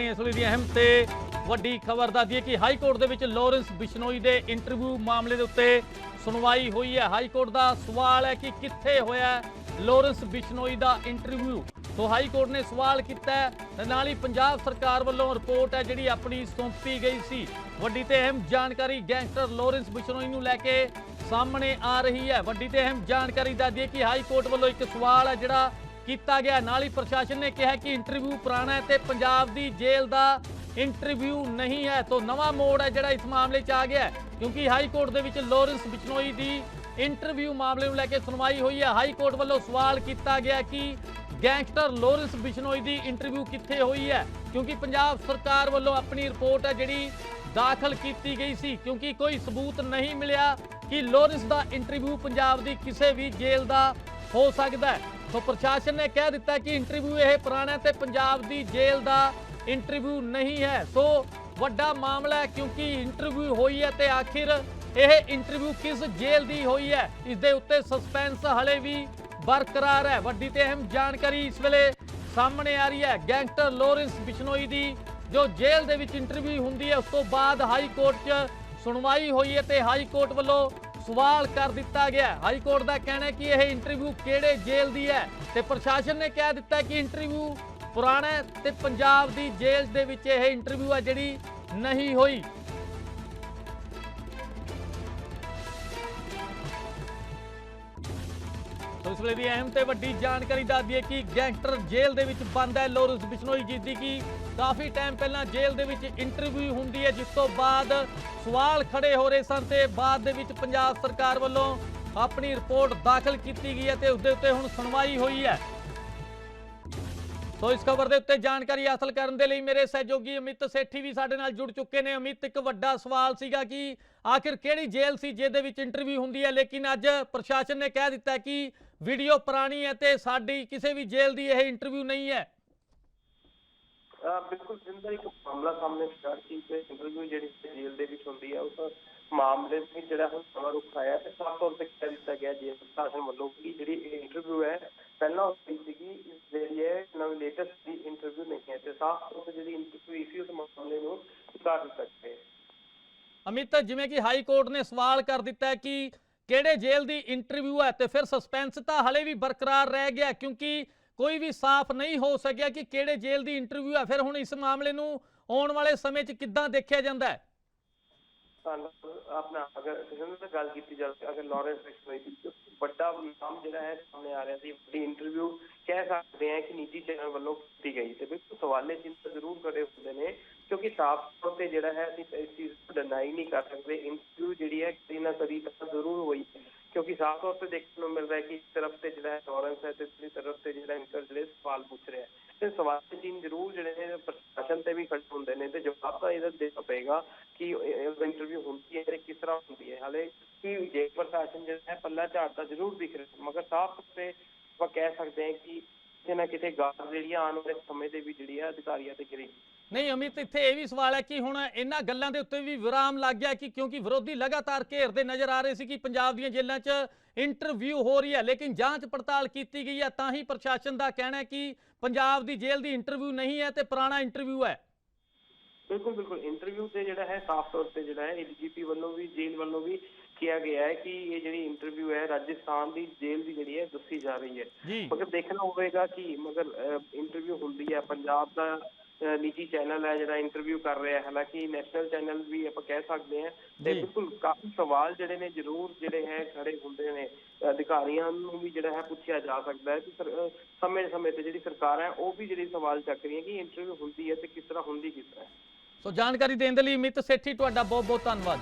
ਨੇ ਇਸ ਵੇਲੇ ਦੀ ਅਹਿਮ ਤੇ ਵੱਡੀ ਖਬਰ ਦੱਸਦੀ ਹੈ ਕਿ ਹਾਈ ਕੋਰਟ ਦੇ ਵਿੱਚ ਲਾਰੈਂਸ ਬਿਸ਼ਨੋਈ ਦੇ ਇੰਟਰਵਿਊ ਮਾਮਲੇ ਦੇ ਉੱਤੇ ਸੁਣਵਾਈ ਹੋਈ ਹੈ। ਹਾਈ ਕੋਰਟ ਦਾ ਸਵਾਲ ਹੈ ਕਿ ਕਿੱਥੇ ਹੋਇਆ ਲਾਰੈਂਸ ਬਿਸ਼ਨੋਈ ਦਾ ਇੰਟਰਵਿਊ? ਸੋ ਹਾਈ ਕੋਰਟ ਨੇ ਸਵਾਲ ਕੀਤਾ ਤੇ ਨਾਲ ਹੀ ਪੰਜਾਬ ਸਰਕਾਰ ਵੱਲੋਂ ਰਿਪੋਰਟ ਹੈ ਜਿਹੜੀ ਆਪਣੀ ਸੌਂਪੀ ਗਈ ਸੀ। ਵੱਡੀ ਤੇ ਅਹਿਮ ਜਾਣਕਾਰੀ ਗੈਂਗਸਟਰ ਲਾਰੈਂਸ ਬਿਸ਼ਨੋਈ ਨੂੰ ਲੈ ਕੇ ਸਾਹਮਣੇ ਆ ਰਹੀ ਹੈ। ਵੱਡੀ ਤੇ ਅਹਿਮ ਜਾਣਕਾਰੀ ਦੱਸਦੀ ਹੈ ਕਿ ਹਾਈ ਕੋਰਟ ਵੱਲੋਂ ਇੱਕ ਸਵਾਲ ਹੈ ਜਿਹੜਾ ਕੀਤਾ ਗਿਆ। ਨਾਲ ਹੀ ਪ੍ਰਸ਼ਾਸਨ ਨੇ ਕਿਹਾ ਕਿ ਇੰਟਰਵਿਊ ਪੁਰਾਣਾ ਹੈ ਤੇ ਪੰਜਾਬ ਦੀ ਜੇਲ੍ਹ ਦਾ ਇੰਟਰਵਿਊ ਨਹੀਂ ਹੈ। ਤੋਂ ਨਵਾਂ ਮੋੜ ਹੈ ਜਿਹੜਾ ਇਸ ਮਾਮਲੇ 'ਚ ਆ ਗਿਆ ਕਿਉਂਕਿ ਹਾਈ ਕੋਰਟ ਦੇ ਵਿੱਚ ਲੋਰੈਂਸ ਬਿਸ਼ਨੋਈ ਦੀ ਇੰਟਰਵਿਊ ਮਾਮਲੇ ਨੂੰ ਲੈ ਕੇ ਸੁਣਵਾਈ ਹੋਈ ਹੈ। ਹਾਈ ਕੋਰਟ ਵੱਲੋਂ ਸਵਾਲ ਕੀਤਾ ਗਿਆ ਕਿ ਗੈਂਗਸਟਰ ਲੋਰੈਂਸ ਬਿਸ਼ਨੋਈ ਦੀ ਇੰਟਰਵਿਊ ਕਿੱਥੇ ਹੋਈ ਹੈ, ਕਿਉਂਕਿ ਪੰਜਾਬ ਸਰਕਾਰ ਵੱਲੋਂ ਆਪਣੀ ਰਿਪੋਰਟ ਹੈ ਜਿਹੜੀ ਦਾਖਲ ਕੀਤੀ ਗਈ ਸੀ, ਕਿਉਂਕਿ ਕੋਈ ਸਬੂਤ ਨਹੀਂ ਮਿਲਿਆ ਕਿ ਲੋਰੈਂਸ ਦਾ ਇੰਟਰਵਿਊ ਪੰਜਾਬ ਦੀ ਕਿਸੇ ਵੀ ਜੇਲ੍ਹ ਦਾ ਹੋ ਸਕਦਾ ਹੈ। ਸੋ ਪ੍ਰਸ਼ਾਸਨ ਨੇ ਕਹਿ ਦਿੱਤਾ ਕਿ ਇੰਟਰਵਿਊ ਇਹ ਪੁਰਾਣਾ ਹੈ ਤੇ ਪੰਜਾਬ ਦੀ ਜੇਲ੍ਹ ਦਾ ਇੰਟਰਵਿਊ ਨਹੀਂ ਹੈ। ਸੋ ਵੱਡਾ ਮਾਮਲਾ ਹੈ ਕਿਉਂਕਿ ਇੰਟਰਵਿਊ ਹੋਈ ਹੈ ਤੇ ਆਖਿਰ ਇਹ ਇੰਟਰਵਿਊ ਕਿਸ ਜੇਲ੍ਹ ਦੀ ਹੋਈ ਹੈ? ਇਸ ਦੇ ਉੱਤੇ ਸਸਪੈਂਸ ਹਲੇ ਵੀ ਬਰਕਰਾਰ ਹੈ। ਵੱਡੀ ਤੇ ਅਹਿਮ ਜਾਣਕਾਰੀ ਇਸ ਵੇਲੇ ਸਾਹਮਣੇ ਆ ਰਹੀ ਹੈ। ਗੈਂਗਸਟਰ ਲੋਰੈਂਸ ਬਿਸ਼ਨੋਈ ਦੀ ਜੋ ਜੇਲ੍ਹ ਦੇ ਵਿੱਚ ਇੰਟਰਵਿਊ ਹੁੰਦੀ ਹੈ, ਉਸ ਤੋਂ ਬਾਅਦ ਹਾਈ ਕੋਰਟ 'ਚ ਸੁਣਵਾਈ ਹੋਈ ਹੈ ਤੇ ਹਾਈ ਕੋਰਟ ਵੱਲੋਂ ਸਵਾਲ ਕਰ ਦਿੱਤਾ ਗਿਆ। ਹਾਈ ਕੋਰਟ ਦਾ ਕਹਿਣਾ ਹੈ ਕਿ ਇਹ ਇੰਟਰਵਿਊ ਕਿਹੜੇ ਜੇਲ੍ਹ ਦੀ ਹੈ? ਤੇ ਪ੍ਰਸ਼ਾਸਨ ਨੇ ਕਹਿ ਦਿੱਤਾ ਕਿ ਇੰਟਰਵਿਊ ਪੁਰਾਣਾ ਹੈ ਤੇ ਪੰਜਾਬ ਦੀ ਜੇਲ੍ਹ ਦੇ ਵਿੱਚ ਇਹ ਇੰਟਰਵਿਊ ਹੈ ਜਿਹੜੀ ਨਹੀਂ ਹੋਈ। ਸੋ ਇਸ ਵੇਲੇ ਦੀ ਅਹਿਮ ਤੇ ਵੱਡੀ ਜਾਣਕਾਰੀ ਦੱਸਦੀ ਹੈ ਕਿ ਗੈਂਗਸਟਰ ਜੇਲ੍ਹ ਦੇ ਵਿੱਚ ਬੰਦ ਹੈ ਲੋਰੈਂਸ ਬਿਸ਼ਨੋਈ ਜਿਸ ਦੀ ਕਿ ਕਾਫੀ ਟਾਈਮ ਪਹਿਲਾਂ ਜੇਲ੍ਹ ਦੇ ਵਿੱਚ ਇੰਟਰਵਿਊ ਹੁੰਦੀ ਹੈ, ਜਿਸ ਤੋਂ ਬਾਅਦ ਸਵਾਲ ਖੜੇ ਹੋ ਰਹੇ ਸਨ ਤੇ ਬਾਅਦ ਦੇ ਵਿੱਚ ਪੰਜਾਬ ਸਰਕਾਰ ਵੱਲੋਂ ਆਪਣੀ ਰਿਪੋਰਟ ਦਾਖਲ ਕੀਤੀ ਗਈ ਹੈ ਤੇ ਉਸ ਦੇ ਉੱਤੇ ਹੁਣ ਸੁਣਵਾਈ ਹੋਈ ਹੈ। ਸੋ ਇਸ ਖਬਰ ਦੇ ਉੱਤੇ ਜਾਣਕਾਰੀ ਹਾਸਲ ਕਰਨ ਦੇ ਲਈ ਮੇਰੇ ਸਹਿਯੋਗੀ ਅਮਿਤ ਸੇਠੀ ਵੀ ਸਾਡੇ ਨਾਲ ਜੁੜ ਚੁੱਕੇ ਨੇ। ਅਮਿਤ, ਇੱਕ ਵੱਡਾ ਸਵਾਲ ਸੀਗਾ ਕਿ ਆਖਿਰ ਕਿਹੜੀ ਜੇਲ੍ਹ ਸੀ ਜਿਹਦੇ ਵਿੱਚ ਇੰਟਰਵਿਊ ਹੁੰਦੀ ਹੈ? ਲੇਕਿਨ ਅੱਜ ਪ੍ਰਸ਼ਾਸਨ ਨੇ ਕਹਿ ਦਿੱਤਾ ਕਿ ਵੀਡੀਓ ਪੁਰਾਣੀ ਹੈ ਤੇ ਸਾਡੀ ਕਿਸੇ ਵੀ ਜੇਲ੍ਹ ਦੀ ਇਹ ਇੰਟਰਵਿਊ ਨਹੀਂ ਹੈ। ਬਿਲਕੁਲ ਜਿੰਦਾ ਇੱਕ ਮਾਮਲਾ ਸਾਹਮਣੇ ਸਟਾਰਟ ਕੀ ਤੇ ਇੰਟਰਵਿਊ ਜਿਹੜੀ ਜੇਲ੍ਹ ਦੇ ਵਿੱਚ ਹੁੰਦੀ ਹੈ ਉਸ ਮਾਮਲੇ ਵਿੱਚ ਜਿਹੜਾ ਹੁਣ ਰੁਕ ਆਇਆ ਤੇ ਸਾਫ਼ ਤੌਰ ਤੇ ਕਹਿ ਦਿੱਤਾ ਗਿਆ ਜੇਲ੍ਹ ਪ੍ਰਸ਼ਾਸਨ ਵੱਲੋਂ ਕਿ ਜਿਹੜੀ ਇੰਟਰਵਿਊ ਹੈ ਪਹਿਲਾਂ ਹੋਈ ਸੀਗੀ ਇਸ ਹੈ ਨਵੀਂ ਲੇਟੈਸਟ ਦੀ ਇੰਟਰਵਿਊ ਨਹੀਂ ਹੈ ਤੇ ਸਾਫ਼ ਤੌਰ ਤੇ ਜਿਹੜੀ ਇੰਟਰਵਿਊ ਸੀ ਉਸ ਮਾਮਲੇ ਨੂੰ ਸੁਧਾਰ ਦਿੱਤਾ ਗਿਆ ਅਮਿਤ ਜਿਵੇਂ ਕਿ ਹਾਈ ਕੋਰਟ ਨੇ ਸਵਾਲ ਕਰ ਦਿੱਤਾ ਹੈ ਕਿ ਕਿਹੜੇ ਜੇਲ੍ਹ ਦੀ ਇੰਟਰਵਿਊ ਹੈ ਤੇ ਫਿਰ ਸਸਪੈਂਸ ਤਾਂ ਹਲੇ ਵੀ ਬਰਕਰਾਰ ਰਹਿ ਗਿਆ ਕਿਉਂਕਿ ਕੋਈ ਵੀ ਸਾਫ਼ ਨਹੀਂ ਹੋ ਸਕਿਆ ਕਿ ਕਿਹੜੇ ਜੇਲ੍ਹ ਦੀ ਇੰਟਰਵਿਊ ਹੈ। ਫਿਰ ਹੁਣ ਇਸ ਮਾਮਲੇ ਨੂੰ ਆਉਣ ਵਾਲੇ ਸਮੇਂ 'ਚ ਕਿੱਦਾਂ ਦੇਖਿਆ ਜਾਂਦਾ ਹੈ? ਸਾਨੂੰ ਆਪਣਾ ਅਗਰ ਕਿਸੇ ਨਾਲ ਗੱਲ ਕੀਤੀ ਜਾਵੇ, ਅਗਰ ਲਾਰੈਂਸ ਬਿਸ਼ਨੋਈ ਦੀ ਤਾਂ ਵੱਡਾ ਨਾਮ ਜਿਹੜਾ ਹੈ ਸਾਹਮਣੇ ਆ ਰਿਹਾ ਸੀ, ਵੱਡੀ ਇੰਟਰਵਿਊ ਕਹਿ ਸਕਦੇ ਆ ਕਿ ਨਿੱਜੀ ਚੈਨਲ ਵੱਲੋਂ ਕੀਤੀ ਗਈ ਤੇ ਬਿਲਕੁਲ ਸਵਾਲੇ ਚਿੰਤਾ ਜ਼ਰੂਰ ਖੜੇ ਹੁੰਦੇ ਨੇ ਕਿਉਂਕਿ ਸਾਫ਼ ਤੌਰ ਤੇ ਜਿਹੜਾ ਹੈ, ਅਸੀਂ ਇਸ ਚੀਜ਼ ਨੂੰ ਡਿਨਾਈ ਨਹੀਂ ਕਰ ਸਕਦੇ। ਇੰਟਰਵਿਊ ਜਿਹੜੀ ਹੈ, ਕਦੀ ਨਾ ਕਦੀ ਤਾਂ ਜ਼ਰੂਰ ਹੋਈ ਕਿਉਂਕਿ ਸਾਫ਼ ਤੌਰ ਤੇ ਦੇਖਣ ਨੂੰ ਮਿਲ ਹੈ ਕਿ ਇੱਕ ਤਰਫ ਤੇ ਜਿਹੜਾ ਹੈ ਲਾਰੈਂਸ ਹੈ ਤੇ ਦੂਸਰੀ ਤਰਫ ਤੇ ਜਿਹੜਾ ਇੰਟਰ ਜਿਹੜੇ ਸਵਾਲ ਪੁੱਛ ਰਿਹਾ ਤੇ ਸਵਾਲ ਚੀਨ ਜ਼ਰੂਰ ਜਿਹੜੇ ਨੇ, ਪ੍ਰਸ਼ਾਸਨ ਤੇ ਵੀ ਖੜੇ ਹੁੰਦੇ ਨੇ ਤੇ ਜਵਾਬ ਤਾਂ ਇਹਦਾ ਦੇਣਾ ਪਏਗਾ ਕਿ ਇੰਟਰਵਿਊ ਹੁੰਦੀ ਹੈ ਤੇ ਕਿਸ ਤਰ੍ਹਾਂ ਹੁੰਦੀ ਹੈ। ਹਾਲੇ ਕਿ ਜੇ ਪ੍ਰਸ਼ਾਸਨ ਜਿਹੜਾ ਹੈ, ਪੱਲਾ ਝਾੜਦਾ ਜ਼ਰੂਰ ਦਿਖ ਰਿਹਾ ਮਗਰ ਸਾਫ਼ ਤੌਰ ਤੇ ਆਪਾਂ ਕਹਿ ਸਕਦੇ ਹਾਂ ਕਿ ਕਿਤੇ ਨਾ ਕਿਤੇ ਗੱਲ ਜਿਹੜੀ ਆਉਣ ਵਾਲੇ ਸਮੇਂ ਦੇ ਵੀ ਜਿਹੜੀ ਹੈ, ਅਧਿਕਾਰੀਆਂ ਤੇ ਗਿਰੇਗੀ। ਨਹੀਂ ਅਮਿਤ ਇੱਥੇ ਇਹ ਵੀ ਸਵਾਲ ਹੈ ਕਿ ਹੁਣ ਇਹਨਾਂ ਗੱਲਾਂ ਦੇ ਉੱਤੇ ਵੀ ਵਿਰਾਮ ਲੱਗ ਗਿਆ ਕਿ ਕਿਉਂਕਿ ਵਿਰੋਧੀ ਲਗਾਤਾਰ ਘੇਰਦੇ ਨਜ਼ਰ ਆ ਰਹੇ ਸੀ ਕਿ ਪੰਜਾਬ ਦੀਆਂ ਜੇਲ੍ਹਾਂ 'ਚ ਇੰਟਰਵਿਊ ਹੋ ਰਹੀ ਹੈ ਲੇਕਿਨ ਜਾਂਚ ਪੜਤਾਲ ਕੀਤੀ ਗਈ ਹੈ ਤਾਂ ਹੀ ਪ੍ਰਸ਼ਾਸਨ ਦਾ ਕਹਿਣਾ ਹੈ ਕਿ ਪੰਜਾਬ ਦੀ ਜੇਲ੍ਹ ਦੀ ਇੰਟਰਵਿਊ ਨਹੀਂ ਹੈ ਤੇ ਪੁਰਾਣਾ ਇੰਟਰਵਿਊ ਹੈ। ਬਿਲਕੁਲ ਬਿਲਕੁਲ। ਇੰਟਰਵਿਊ ਤੇ ਜਿਹੜਾ ਹੈ ਸਾਫ਼ ਤੌਰ ਤੇ ਜਿਹੜਾ ਹੈ ਏਡੀਜੀਪੀ ਵੱਲੋਂ ਵੀ ਜੇਲ੍ਹ ਵੱਲੋਂ ਵੀ ਕਿਹਾ ਗਿਆ ਹੈ ਕਿ ਇਹ ਜਿਹੜੀ ਇੰਟਰਵਿਊ ਹੈ ਰਾਜਸਥਾਨ ਦੀ ਜੇਲ੍ਹ ਦੀ ਜਿਹੜੀ ਹੈ ਦੱਸੀ ਜਾ ਰਹੀ ਹੈ। ਮਗਰ ਦੇਖਣਾ ਹੋਵੇਗਾ ਕਿ ਮਗਰ ਇੰਟਰਵਿਊ ਹੁੰਦੀ ਹੈ ਪੰਜਾਬ ਦਾ ਨਿੱਜੀ ਚੈਨਲ ਹੈ ਜਿਹੜਾ ਇੰਟਰਵਿਊ ਕਰ ਰਿਹਾ ਹੈ ਹਾਲਾਂਕਿ ਨੈਸ਼ਨਲ ਚੈਨਲ ਵੀ ਆਪਾਂ ਕਹਿ ਸਕਦੇ ਹਾਂ। ਤੇ। ਬਿਲਕੁਲ ਕਾਫੀ ਸਵਾਲ ਜਿਹੜੇ ਨੇ ਜ਼ਰੂਰ ਜਿਹੜੇ ਹੈ ਖੜੇ ਹੁੰਦੇ ਨੇ। ਅਧਿਕਾਰੀਆਂ ਨੂੰ ਵੀ ਜਿਹੜਾ ਹੈ ਪੁੱਛਿਆ ਜਾ ਸਕਦਾ ਹੈ ਕਿ ਸਰ- ਅਹ, ਸਮੇਂ ਸਮੇਂ ਤੇ ਜਿਹੜੀ ਸਰਕਾਰ ਹੈ ਉਹ ਵੀ ਜਿਹੜੀ ਸਵਾਲ ਚੱਕ ਰਹੀ ਹੈ ਕਿ ਇੰਟਰਵਿਊ ਹੁੰਦੀ ਹੈ ਤੇ ਕਿਸ ਤਰ੍ਹਾਂ ਹੁੰਦੀ ਕਿਸ ਤਰ੍ਹਾਂ ਸੋ ਜਾਣਕਾਰੀ ਦੇਣ ਦੇ ਲਈ ਅਮਿਤ ਸੇਠੀ ਤੁਹਾਡਾ ਬਹੁਤ ਬਹੁਤ ਧੰਨਵਾਦ।